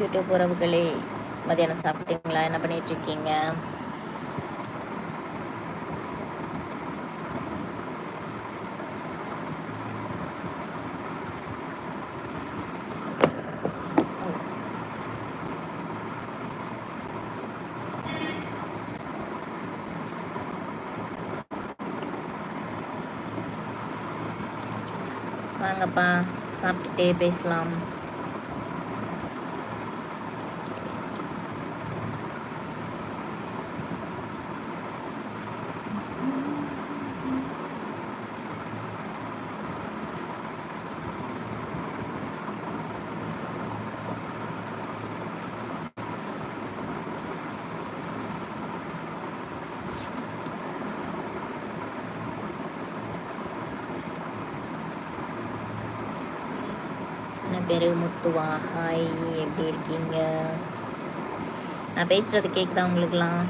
YouTube உறவுகளே மதியானம் சாப்பிட்டீங்களா? என்ன பண்ணிட்டு இருக்கீங்க வாங்கப்பா சாப்பிட்டுட்டே பேசலாம். பெருமுத்துவா ஹாய் எப்படி இருக்கீங்க? நான் பேசுறது கேட்குதா உங்களுக்குலாம்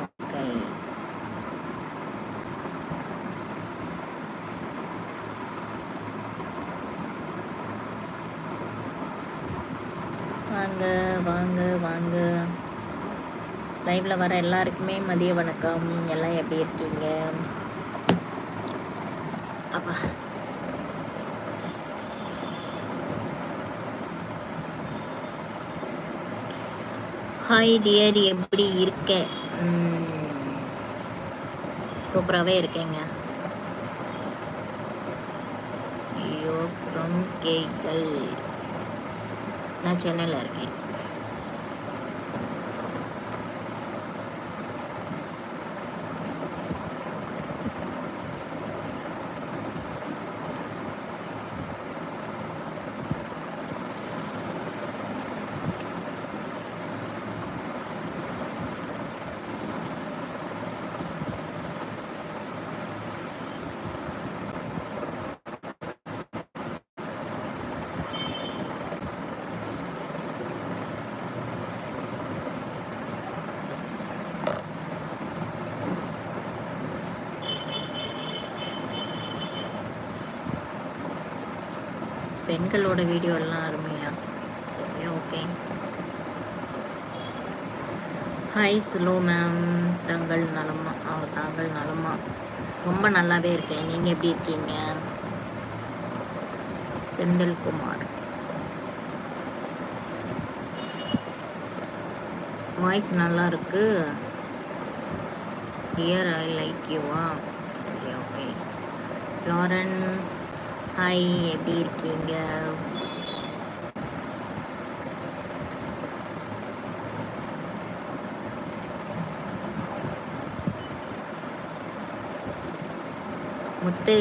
ஓகே வாங்க வாங்க வாங்க லைவ்ல வர எல்லாருக்குமே மதிய வணக்கம். எல்லாம் எப்படி இருக்கீங்க? அப்பா. ஹாய் டியர் எப்படி இருக்க? சூப்பராகவே இருக்கேங்க. ஐயோ ஃப்ரம் கேஎல் நான் சென்னையில் இருக்கேன். பெண்களோட வீடியோலாம் அருமையா? சரி ஓகே ஹாய் ஸ்லோ மேம் தங்கள் நலமா ஆ தாங்கள் நலமா. ரொம்ப நல்லாவே இருக்கேன். நீங்கள் எப்படி இருக்கீங்க? செந்தில்குமார். வாய்ஸ் நல்லா இருக்கு. ஹியர் ஐ லைக் யூவா சரி ஓகே லாரன்ஸ் ஹாய் எப்படி இருக்கீங்க? முத்து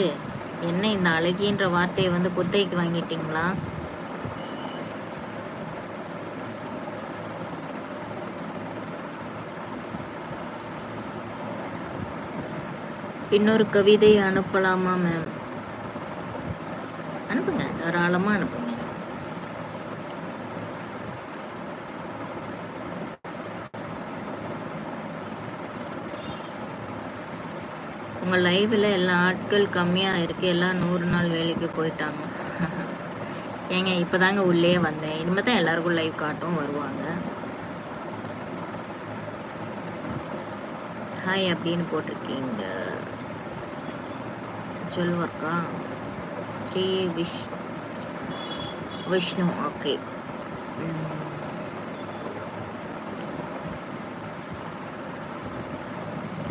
என்ன இந்த அழகின்ற வார்த்தையை வந்து குத்தைக்கு வாங்கிட்டீங்களா? இன்னொரு கவிதை அனுப்பலாமா மேம் தாராளமாக அனுப்புங்க உங்கள் லைவில் எல்லா ஆட்கள் கம்மியாக இருக்கு. எல்லாம் நூறு நாள் வேலைக்கு போயிட்டாங்க. ஏங்க இப்போ தாங்க உள்ளே வந்தேன். இனிமேல் தான் எல்லாருக்கும் லைவ் காட்டும் வருவாங்க. ஹாய் அப்படின்னு போட்டிருக்கீங்க. சொல்வர்க்கா Sri Vish Vishnu okay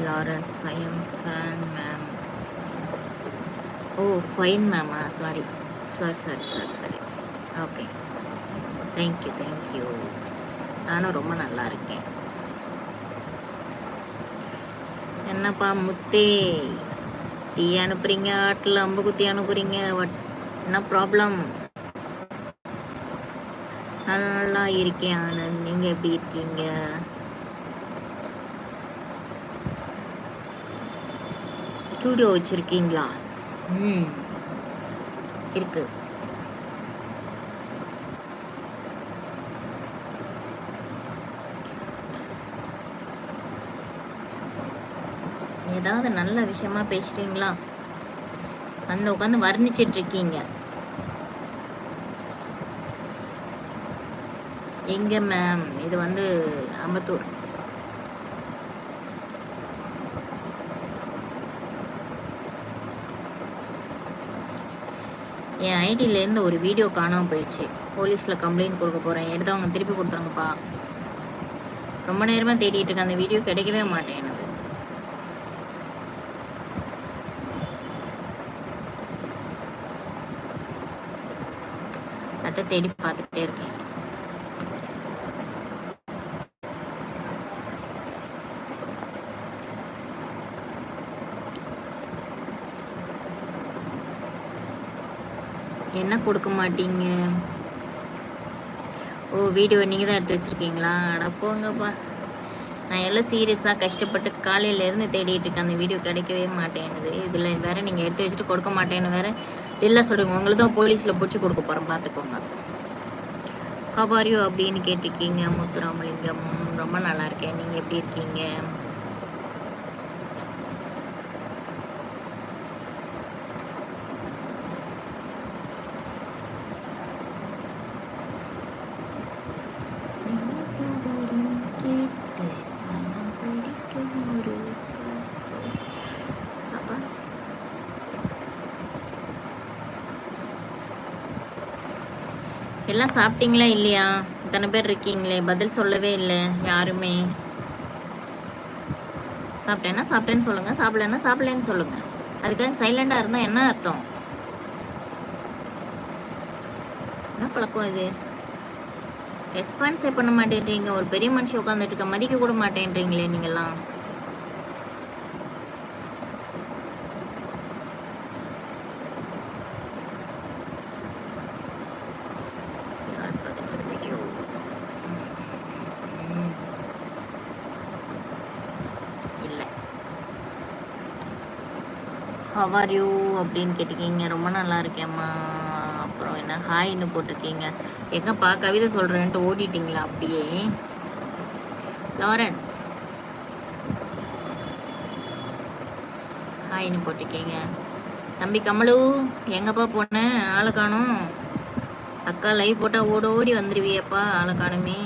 Lawrence I am fan ma'am oh fine Mema sorry sorry sorry sorry sorry okay thank you thank you நானும் ரொம்ப நல்லா இருக்கேன். என்னப்பா முத்தே? தீ அனுப்புறீங்க ஆட்டில் அம்பு குத்தி அனுப்புறீங்க. வட் என்ன ப்ராப்ளம் நல்லா இருக்கேன் ஆனந்த். நீங்கள் எப்படி இருக்கீங்க? ஸ்டூடியோ வச்சுருக்கீங்களா? ம். இருக்கு. ஏதாவது நல்ல விஷயமா பேசுறீங்களா? வந்து உட்காந்து வர்ணிச்சிட்டு எங்க மேம் இது வந்து அம்பத்தூர். என் ஐடியிலேருந்து ஒரு வீடியோ காணாமல் போயிடுச்சு. போலீஸில் கம்ப்ளைண்ட் கொடுக்க போகிறேன் எடுத்தவங்க திருப்பி கொடுத்துருங்கப்பா. ரொம்ப நேரமாக தேடிட்டு இருக்கேன். அந்த வீடியோ கிடைக்கவே மாட்டேன் எனக்கு. அதை தேடி பார்த்துக்கிட்டே இருக்கேன். என்ன கொடுக்க மாட்டீங்க? ஓ வீடியோ நீங்கள் தான் எடுத்து வச்சுருக்கீங்களா? அட போங்கப்பா. நான் எவ்வளோ சீரியஸாக கஷ்டப்பட்டு காலையிலேருந்து தேடிட்டு இருக்கேன். அந்த வீடியோ கிடைக்கவே மாட்டேனுது இதில் வேற நீங்கள் எடுத்து வச்சுட்டு கொடுக்க மாட்டேன்னு வேறு தெரியல சொல்லுங்க உங்களுக்கு தான் போலீஸில் பிடிச்சி கொடுக்க போகிறேன் பார்த்துக்கோங்க கபாரியோ அப்படின்னு கேட்டிருக்கீங்க முத்துராமலிங்கம். ரொம்ப நல்லா இருக்கேன். நீங்கள் எப்படி இருக்கீங்க நினைத்தவரம் கேட்டு மனம் பிடிக்கும் ஒரு அப்பா எல்லாம் சாப்பிட்டீங்களா இல்லையா? இத்தனை பேர் இருக்கீங்களே பதில் சொல்லவே இல்லை யாருமே. சாப்பிட்டேன்னா சாப்பிட்டேன்னு சொல்லுங்க சாப்பிடலன்னா சாப்பிடலன்னு சொல்லுங்க. அதுக்காக சைலண்டாக இருந்தால் என்ன அர்த்தம்? என்ன பழக்கம் இது? ரெஸ்பான்ஸே பண்ண மாட்டேன்றீங்க. ஒரு பெரிய மனுஷன் உட்காந்துட்டு இருக்க மதிக்க கூட மாட்டேன்றீங்களே நீங்கெல்லாம் ம். இல்லை ஹவ் ஆர் யூ அப்படின்னு கேட்டிருக்கீங்க. ரொம்ப நல்லா இருக்கேம்மா. அப்புறம் என்ன? ஹாய்னு போட்டிருக்கீங்க. எங்கப்பா கவிதை சொல்கிறேன்ட்டு ஓடிட்டீங்களா அப்படியே? லாரன்ஸ் ஹாய்னு போட்டிருக்கீங்க. தம்பி கமலு எங்கப்பா போனேன் ஆளை அக்கா லைவ் போட்டால் ஓட ஓடி வந்துடுவியப்பா ஆளை காணுமே.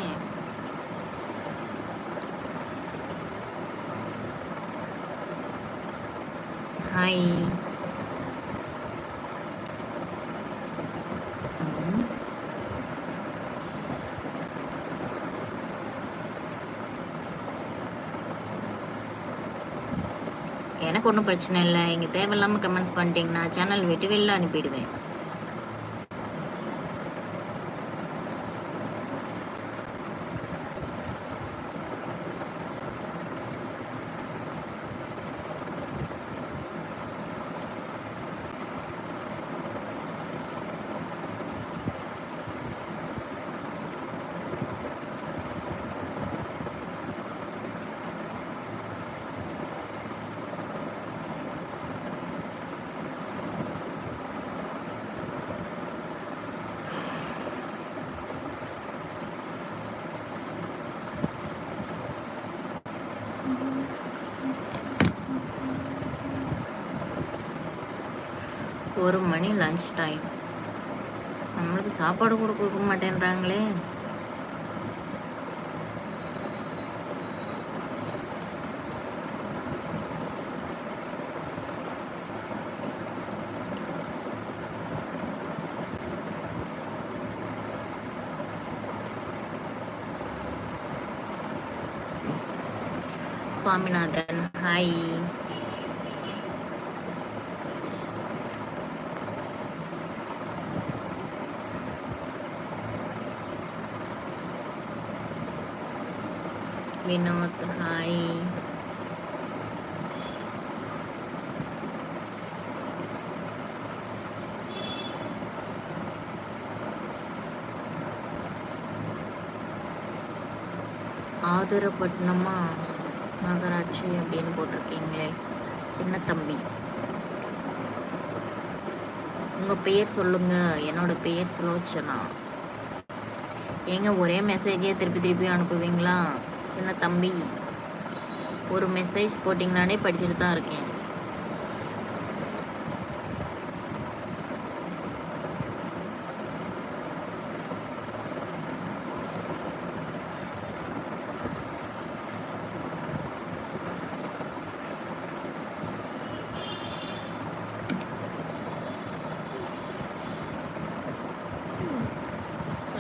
ஹாய் எனக்கு ஒன்றும் பிரச்சனை இல்லை. இங்கே தேவையில்லாமல் கமெண்ட்ஸ் பண்ணிட்டீங்கன்னா சேனல் வெட்டி வெளில அனுப்பிடுவேன். ஒரு மணி லஞ்ச் டைம் நம்மளுக்கு சாப்பாடு கூட கொடுக்க மாட்டேன்றாங்களே. சுவாமிநாதன் ஹாய் வினோத் ஹாய் ஆதரப்பட்டினமா? நகராட்சி அப்படின்னு போட்டிருக்கீங்களே. சின்ன தம்பி. உங்கள் பெயர் சொல்லுங்க. என்னோட பெயர் சுலோச்சனா. ஏங்க ஒரே மெசேஜே திருப்பி திருப்பி அனுப்புவீங்களா? சின்ன தம்பி ஒரு மெசேஜ் போட்டிங்கனாலே படிச்சுட்டு தான் இருக்கேன்.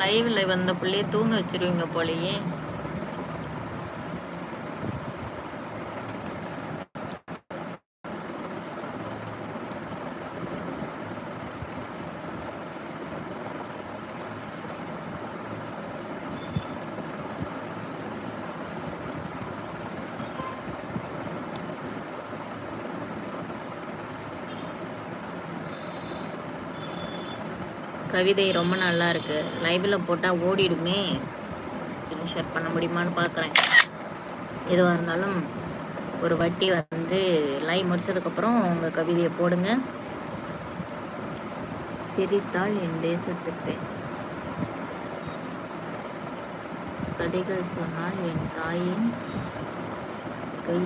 லைவில் வந்த பிள்ளைய தூங்க வச்சிருவீங்க போலயே. கவிதை ரொம்ப நல்லா இருக்கு லைவ்ல போட்டால் ஓடிடுமே. ஸ்க்ரீன்ஷாட் பண்ண முடியுமான்னு பார்க்குறேன் எதுவாக இருந்தாலும் ஒரு வட்டி வந்து லைவ் முடிச்சதுக்கப்புறம் உங்கள் கவிதையை போடுங்க. சிரித்தால் என் தேசத்து கதைகள் சொன்னால் என் தாயின் கை.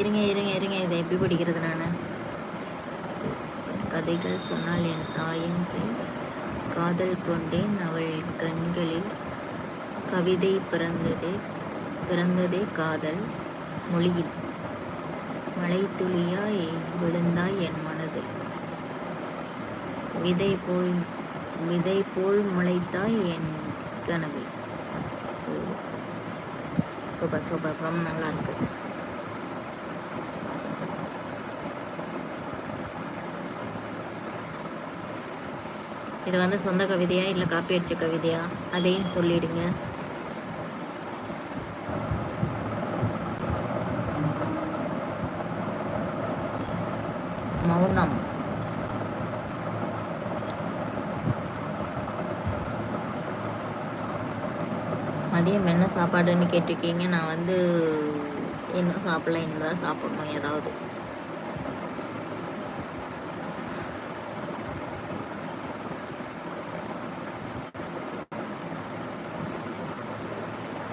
இருங்க இருங்க இருங்க. இதை எப்படி படிக்கிறது நான்? கதைகள் சொன்னால் என் தாயின் கை காதல் கொண்டேன். அவள் கண்களில் கவிதை பிறந்ததே பிறந்ததே காதல் மொழியில். மழை துளியாய் விழுந்தாய் என் மனதில். விதை போல் விதை போல் முளைத்தாய் என் கனவில். சூப்பர் சூப்பர் ரொம்ப நல்லா இருக்கு. இது வந்து சொந்த கவிதையா இல்லை காப்பி அடிச்ச கவிதையா? அதையும் சொல்லிடுங்க. மௌனம். மதியம் என்ன சாப்பாடுன்னு கேட்டிருக்கீங்க? நான் வந்து இன்னும் சாப்பிடல இன்னும் சாப்பிடணும் ஏதாவது.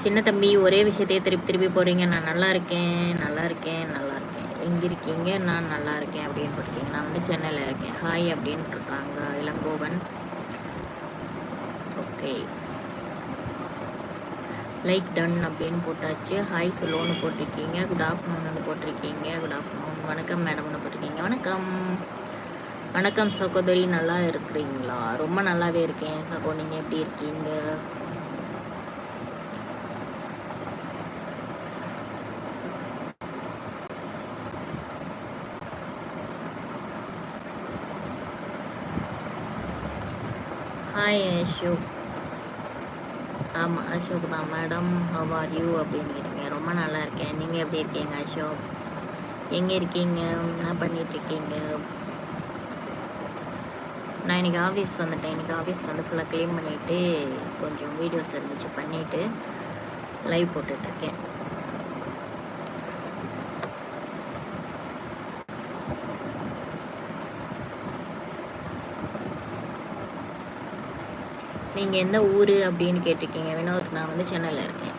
சின்ன தம்பி ஒரே விஷயத்தையே திருப்பி திருப்பி போகிறீங்க நான் நல்லா இருக்கேன் நல்லா இருக்கேன் நல்லா இருக்கேன். எங்கே இருக்கீங்க? நான் நல்லா இருக்கேன் அப்படின்னு போட்டிருக்கீங்க. நான் வந்து சென்னையில் இருக்கேன். ஹாய் அப்படின்ட்டு இருக்காங்க இளங்கோவன். ஓகே லைக் டன் அப்படின்னு போட்டாச்சு. ஹாய் சொல்லுவோன்னு போட்டிருக்கீங்க. குட் ஆஃப்டர்நூன் போட்டிருக்கீங்க. குட் ஆஃப்டர்நூன் வணக்கம் மேடம்னு போட்டிருக்கீங்க. வணக்கம். வணக்கம் சகோதரி. நல்லா இருக்கிறீங்களா? ரொம்ப நல்லாவே இருக்கேன் சகோ. நீங்கள் எப்படி இருக்கீங்க? ஹாய் அசோக் ஆமாம் அசோக் தான். மேடம் ஹவ் ஆர் யூ அப்படின்னு கேட்டீங்க. ரொம்ப நல்லா இருக்கேன். நீங்கள் எப்படி இருக்கீங்க அசோக் எங்கே இருக்கீங்க? என்ன பண்ணிகிட்ருக்கீங்க நான் இன்றைக்கி ஆஃபீஸ் வந்துட்டேன். இன்றைக்கி ஆஃபீஸ் வந்து ஃபுல்லாக க்ளீன் பண்ணிவிட்டு கொஞ்சம் வீடியோஸ் இருந்துச்சு பண்ணிவிட்டு லைவ் போட்டுட்ருக்கேன் நீங்கள் எந்த ஊர் அப்படின்னு கேட்டிருக்கீங்க? வினோத் நான் வந்து சென்னையில் இருக்கேன்.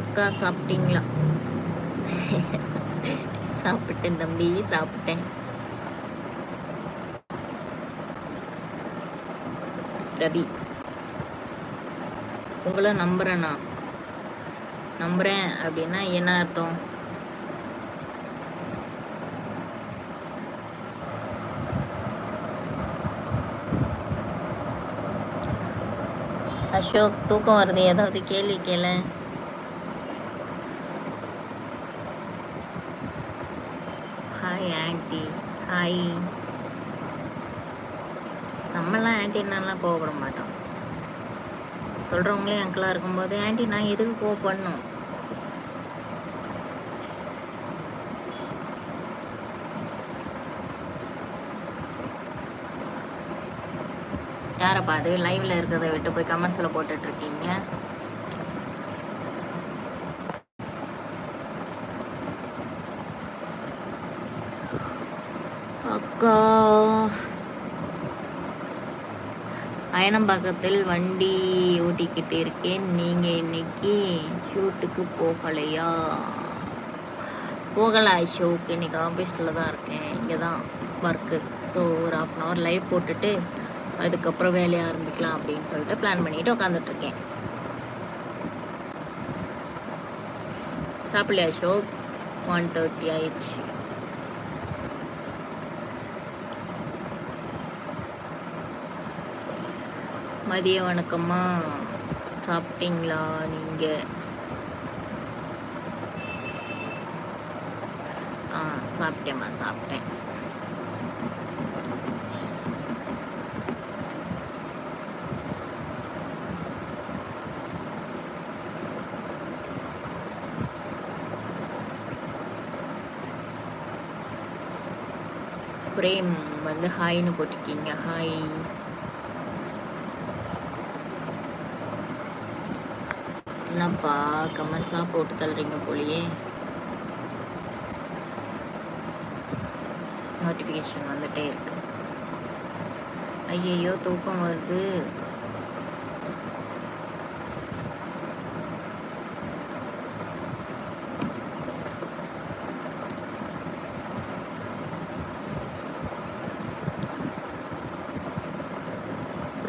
அக்கா சாப்பிட்டீங்களா? சாப்பிட்டேன் தம்பி சாப்பிட்டேன். ரவி உங்களை நம்புகிறேண்ணா நம்புகிறேன் அப்படின்னா என்ன அர்த்தம்? அசோக் தூக்கம் வருது. ஏதாவது கேள்வி கேள. ஹாய் ஆண்டி ஹாய் நம்மலாம் ஆன்டினாலாம் கோவப்பட மாட்டோம். சொல்கிறவங்களே அங்கிளாக இருக்கும்போது ஆன்டி நான் எதுக்கு கோவப்படணும்? யாரப்பா அது லைவில் இருக்கிறத விட்டு போய் கமெண்ட்ஸில் போட்டுட்ருக்கீங்க. அக்கா. பயணம் அயனம்பாக்கத்தில் வண்டி ஓட்டிக்கிட்டு இருக்கேன். நீங்கள் இன்னைக்கு ஷூட்டுக்கு போகலையா? போகலை ஷோக்கு இன்னைக்கு ஆஃபீஸில் தான் இருக்கேன். இங்கே தான் ஒர்க்கு ஸோ ஒரு ஆஃப் அன் ஹவர் லைவ் போட்டுட்டு அதுக்கப்புறம் வேலையை ஆரம்பிக்கலாம் அப்படின்னு சொல்லிட்டு பிளான் பண்ணிட்டு உட்காந்துட்ருக்கேன் சாப்பிடலையா அசோக்? ஒன் தேர்ட்டி ஆயிடுச்சு. மதிய வணக்கம்மா. சாப்பிட்டீங்களா நீங்கள் ஆ சாப்பிட்டேம்மா சாப்பிட்டேன். பிரேம் வந்து ஹாய்னு போட்டிருக்கீங்க. ஹாய். என்னப்பா கமெண்ட்ஸாக போட்டு தள்ளுறீங்க போலியே. நோட்டிஃபிகேஷன் வந்துட்டே இருக்கு. ஐயையோ தூக்கம் வருது.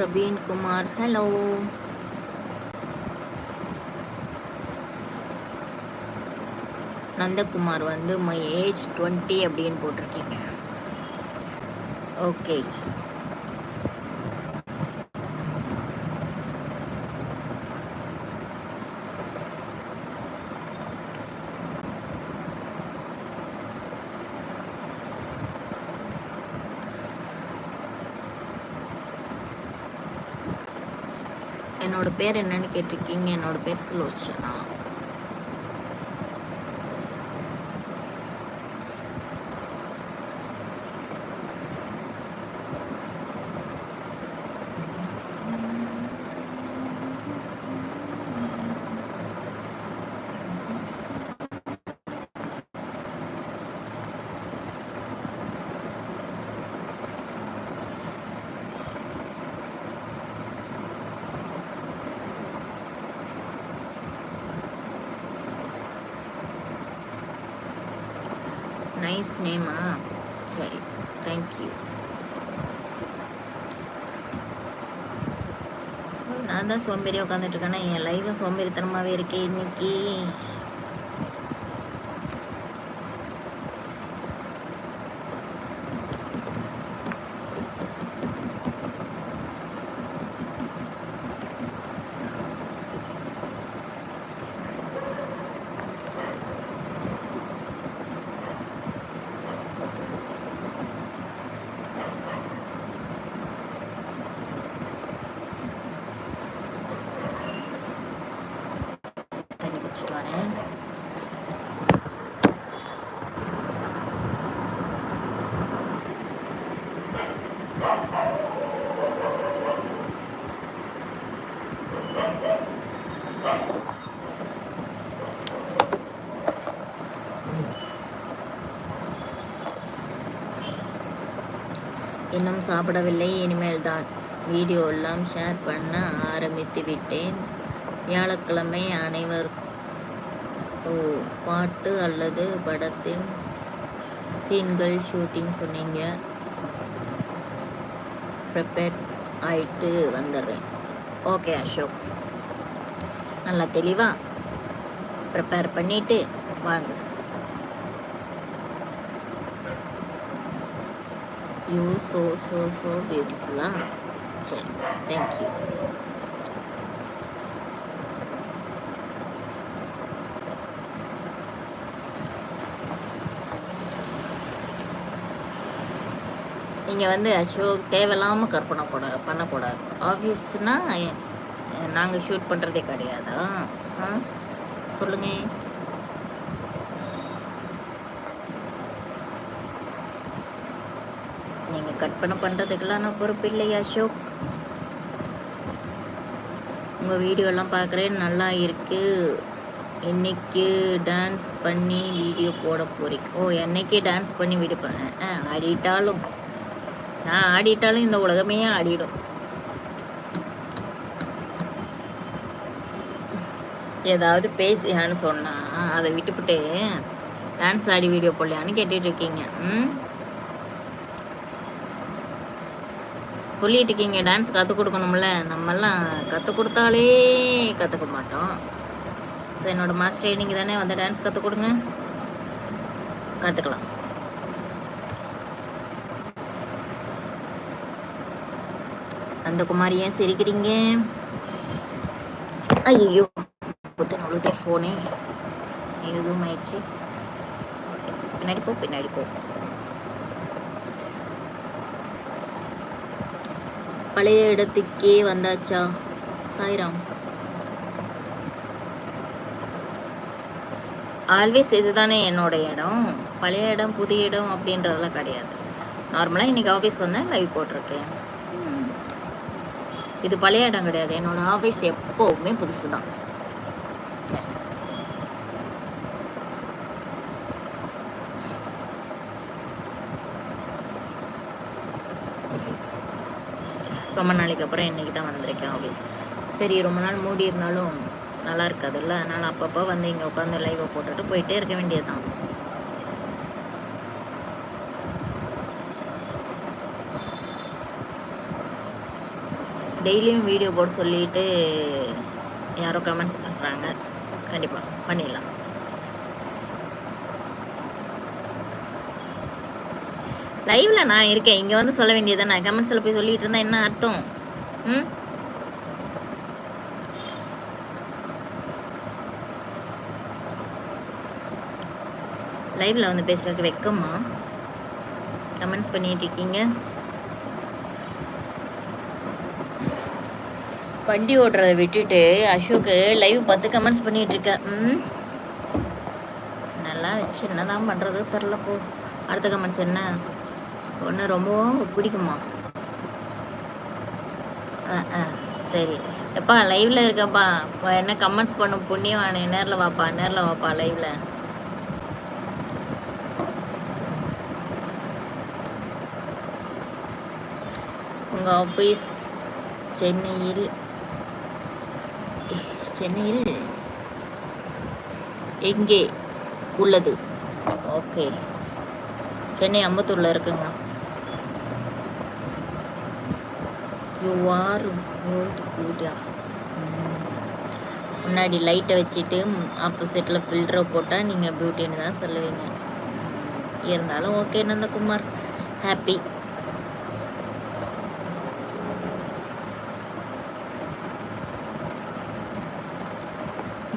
பிரவீன் குமார். ஹலோ நந்தகுமார் வந்து மை ஏஜ் டுவெண்ட்டி அப்படின்னு போட்டிருக்கீங்க. ஓகே என்னோட பேர் என்னன்னு கேட்டிருக்கீங்க என்னோட பேர் சுலோச்சனா. நைஸ் நேமா சரி தேங்க்யூ நான் தான் சோம்பேறி உட்காந்துட்டு இருக்கேன்னா என் லைஃப்பில் சோம்பேறித்தனமாகவே இருக்கேன் இன்னைக்கு. இன்னும் சாப்பிடவில்லை இனிமேல் தான் வீடியோ எல்லாம் ஷேர் பண்ண ஆரம்பித்து விட்டேன். வியாழக்கிழமை அனைவர் ஓ பாட்டு அல்லது படத்தின் சீன்கள் ஷூட்டிங் சொன்னீங்க. ப்ரிப்பேர் ஆயிட்டு வந்துடுறேன். ஓகே அசோக். நல்லா தெளிவாக ப்ரிப்பேர் பண்ணிவிட்டு வாங்க. யூ ஸோ ஸோ ஸோ பியூட்டிஃபுல்லா சரி தேங்க்யூ நீங்கள் வந்து அசோக் தேவையில்லாமல் கற்பனை போட பண்ணக்கூடாது. ஆஃபீஸ்னால் நாங்கள் ஷூட் பண்ணுறதே கிடையாதா? ஆ? சொல்லுங்கள் கற்பனை பண்ணுறதுக்கெல்லாம் நான் பொறுப்பு இல்லையா அசோக். உங்கள் வீடியோலாம் பார்க்குறேன். நல்லா இருக்குது இன்றைக்கி டான்ஸ் பண்ணி வீடியோ போட போகிறீங்க ஓ என்னைக்கே டான்ஸ் பண்ணி வீடியோ பண்ணேன் ஆ ஆடிட்டாலும். நான் ஆடிட்டாலும் இந்த உலகமே ஆடிடும். ஏதாவது பேசியான்னு சொன்னால் அதை விட்டுவிட்டு டான்ஸ் ஆடி வீடியோ போடலையான்னு கேட்டுட்ருக்கீங்க ம்? சொல்லிட்டு இருக்கீங்க டான்ஸ் கற்றுக் கொடுக்கணும்ல. நம்மெல்லாம் கற்றுக் கொடுத்தாலே கற்றுக்க மாட்டோம். ஸோ என்னோட மாஸ்டர் ட்ரைனிங் தானே வந்து டான்ஸ் கற்றுக் கொடுங்க. கற்றுக்கலாம் அந்த குமாரி ஏன் சிரிக்கிறீங்க? ஐயோ புத்தன் உழுதே ஃபோனே எதுவும் ஆயிடுச்சு. பின்னாடி போ பின்னாடி போ. பழைய இடத்துக்கே வந்தாச்சா? சாய்ராம். ஆல்வேஸ் இதுதானே என்னோட இடம். பழைய இடம் புதிய இடம் அப்படின்றதெல்லாம் கிடையாது. நார்மலாக இன்னைக்கு ஆஃபீஸ் வந்தேன் லைவ் போட்டிருக்கேன். இது பழைய இடம் கிடையாது. என்னோட ஆஃபீஸ் எப்போவுமே புதுசு தான் எஸ் ரொம்ப நாளைக்கு அப்புறம் இன்றைக்கி தான் வந்திருக்கேன் ஆஃபீஸ் சரி ரொம்ப நாள் மூடி இருந்தாலும் நல்லா இருக்காதுல்ல? அதனால் அப்பப்போ வந்து இங்கே உட்காந்து லைவை போட்டுட்டு போயிட்டே இருக்க வேண்டியது தான் டெய்லியும் வீடியோ போட சொல்லிட்டு யாரோ கமெண்ட்ஸ் பண்ணுறாங்க கண்டிப்பாக பண்ணிடலாம். லைவ்ல நான் இருக்கேன். இங்கே வந்து சொல்ல வேண்டியது நான் கமெண்ட்ஸில் போய் சொல்லிட்டு இருந்தா என்ன அர்த்தம்? ம்? லைவ்ல வந்து பேசுறதுக்கு வெக்கமா? கமெண்ட்ஸ் பண்ணிட்டு இருக்கீங்க. வண்டி ஓடுறத விட்டுட்டு அசோக்கு லைவ் பார்த்து கமெண்ட்ஸ் பண்ணிட்டு இருக்க. ம்? நல்லா வச்சு என்னதான் பண்ணுறது தெரில போ. அடுத்த கமெண்ட்ஸ் என்ன? ஒன்று ரொம்பவும் பிடிக்குமா ஆ ஆ சரி. எப்பா லைவ்ல இருக்கப்பா என்ன கமெண்ட்ஸ் பண்ணும்? புண்ணியவானே நேரில் வாப்பா நேரில் வாப்பா லைவ்ல உங்கள் ஆஃபீஸ் சென்னையில் சென்னையில் எங்கே உள்ளது? ஓகே. சென்னை அம்பத்தூரில் இருக்குங்க. யூ ஆர் வேர்ல்ட் ஆஃப் முன்னாடி லைட்டை வச்சுட்டு ஆப்போசிட்டில் ஃபில்டரை போட்டால் நீங்கள் பியூட்டின்னு தான் சொல்லுவீங்க. இருந்தாலும் ஓகே நந்தகுமார். ஹாப்பி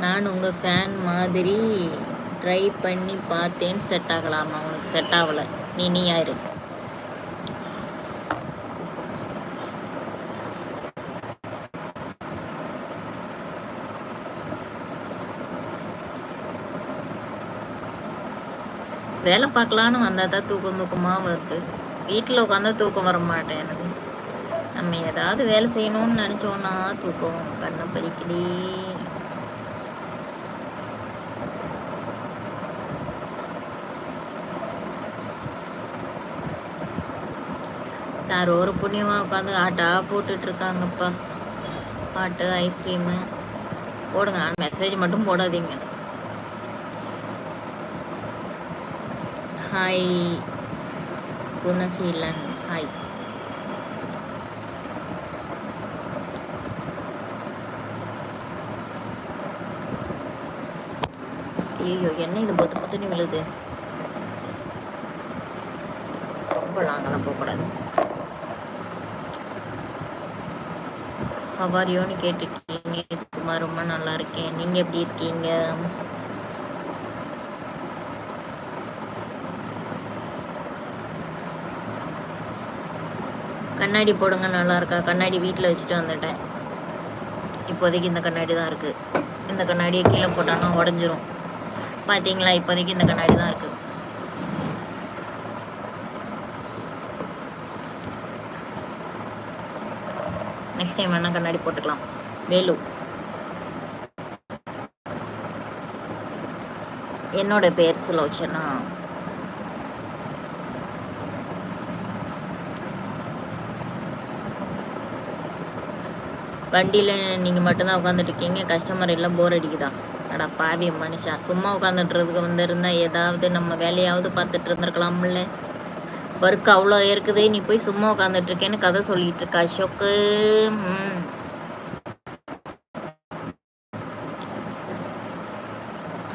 நான் உங்கள் ஃபேன் மாதிரி ட்ரை பண்ணி பார்த்தேன் செட் ஆகலாமா? உனக்கு செட் ஆகலை. நீ நீ யாரு வேலை பார்க்கலான்னு வந்தால் தான் தூக்கம் தூக்கமாக வருது. வீட்டில் உட்காந்தா தூக்கம் வர மாட்டேன் எனக்கு. நம்ம ஏதாவது வேலை செய்யணும்னு நினச்சோன்னா தூக்கம் கண்ணை பறிக்கலே யாரோ ஒரு புண்ணியமாக உட்காந்து ஆட்டாக போட்டுட்ருக்காங்கப்பா. பாட்டு ஐஸ்கிரீமு. போடுங்க ஆனால் மெசேஜ் மட்டும் போடாதீங்க. ஹாய் குணசீலன் ஹாய் ஐயோ என்ன இது? பத்து பொத்துன்னு விழுது. ரொம்ப லாங்கெல்லாம் போகக்கூடாது. ஹவாரியோன்னு கேட்டுருக்கீங்க குமார் ரொம்ப நல்லா இருக்கேன். நீங்கள் எப்படி இருக்கீங்க? கண்ணாடி போடுங்க நல்லா இருக்கா கண்ணாடி வீட்டில் வச்சுட்டு வந்துட்டேன். இப்போதைக்கு இந்த கண்ணாடி தான் இருக்குது இந்த கண்ணாடியை கீழே போட்டானா உடஞ்சிரும். பார்த்தீங்களா இப்போதைக்கு இந்த கண்ணாடி தான் இருக்குது நெக்ஸ்ட் டைம் வேணால் கண்ணாடி போட்டுக்கலாம். வேலு. என்னோட பேர் சுலோச்சனா. வண்டியில் நீங்கள் மட்டும்தான் உட்காந்துட்ருக்கீங்க கஸ்டமர் எல்லாம் போர் அடிக்குதா? அடா பாவி மனுஷா. சும்மா உட்காந்துட்டுறதுக்கு வந்திருந்தா ஏதாவது நம்ம வேலையாவது பார்த்துட்டு இருந்திருக்கலாம்ல. ஒர்க் அவ்வளோ இருக்குது நீ போய் சும்மா உட்காந்துட்ருக்கேன்னு கதை சொல்லிட்டு இருக்கா அசோக்கு? ம்.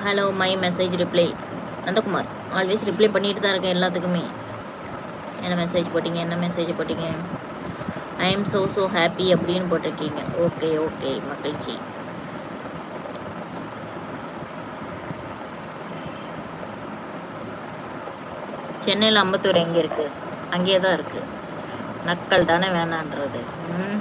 Hello my message reply Nandakumar always reply பண்ணிட்டு தான் இருக்கேன் எல்லாத்துக்குமே. என்ன மெசேஜ் போட்டீங்க? என்ன மெசேஜ் போட்டீங்க? I am so so happy அப்படின்னு போட்டிருக்கீங்க. ஓகே ஓகே மகிழ்ச்சி. சென்னையில் அம்பத்தூர் எங்கே இருக்குது அங்கேயே தான் இருக்குது நக்கல் தானே வேணான்றது. ம்.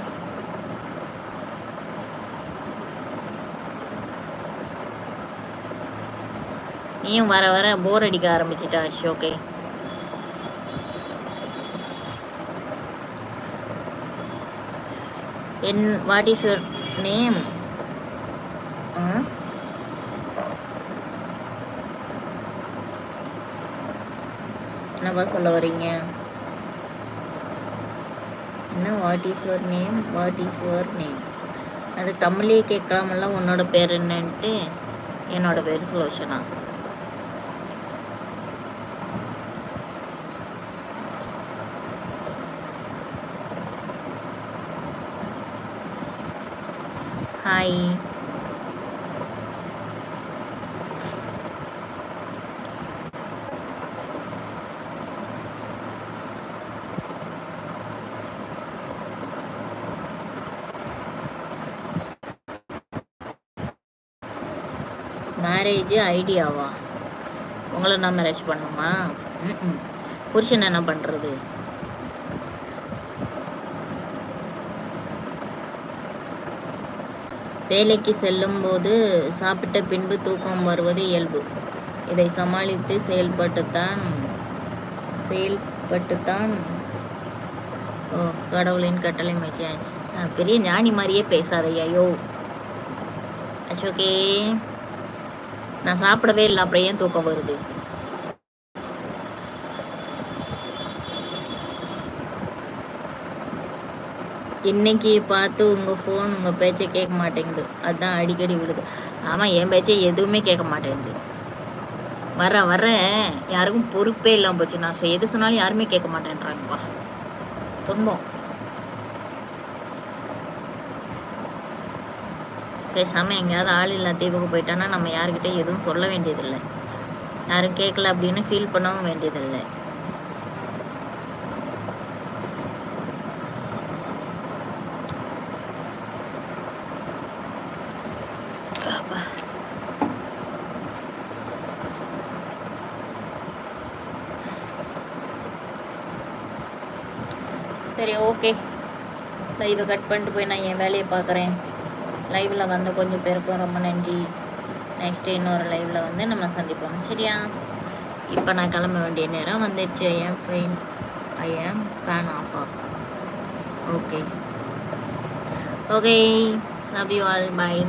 நீயும் வர வர போர் அடிக்க ஆரம்பிச்சிட்டா அசோகே. என் வாட் இஸ் யுவர் நேம் என்னவா சொல்ல வரீங்க என்ன what is your name what is your name அது தமிழே கேட்கலாமல்ல உன்னோட பேர் என்னன்ட்டு? என்னோட பேர் சுலோச்சனா ஹாய் மேரேஜ் ஐடியாவா உங்களை நான் மேரேஜ் பண்ணுமா? ம் புருஷன் என்ன பண்ணுறது வேலைக்கு செல்லும்போது சாப்பிட்ட பின்பு தூக்கம் வருவது இயல்பு. இதை சமாளித்து செயல்பட்டுத்தான் செயல்பட்டுத்தான். ஓ கடவுளின் கட்டளை மச்சியா பெரிய ஞானி மாதிரியே பேசாதையா யோ அசோகே. நான் சாப்பிடவே இல்லை அப்புறம் ஏன் தூக்கம் வருது? இன்னைக்கு பார்த்து உங்கள் ஃபோன் உங்கள் பேச்சை கேட்க மாட்டேங்குது. அதுதான் அடிக்கடி விடுது ஆமாம் என் பேச்சை எதுவுமே கேட்க மாட்டேங்குது. வர வரேன் யாருக்கும் பொறுப்பே இல்லாமல் போச்சு. நான் எது சொன்னாலும் யாருமே கேட்க மாட்டேன்றாங்கப்பா. துன்பம். பேசாமல் எங்கேயாவது ஆள் இல்லா தீவுக்கு போயிட்டோன்னா நம்ம யாருக்கிட்டே எதுவும் சொல்ல வேண்டியதில்லை. யாரும் கேட்கல அப்படின்னு ஃபீல் பண்ணவும் வேண்டியதில்லை. சரி ஓகே லைவை கட் பண்ணிட்டு போய் நான் என் வேலையை பார்க்குறேன். லைவில் வந்து கொஞ்சம் பேருக்கும் ரொம்ப நன்றி. நெக்ஸ்ட்டு இன்னொரு லைவில் வந்து நம்ம சந்திப்போம். சரியா? இப்போ நான் கிளம்ப வேண்டிய நேரம் வந்துடுச்சு ஐ am fine I am fan of of okay okay love you all bye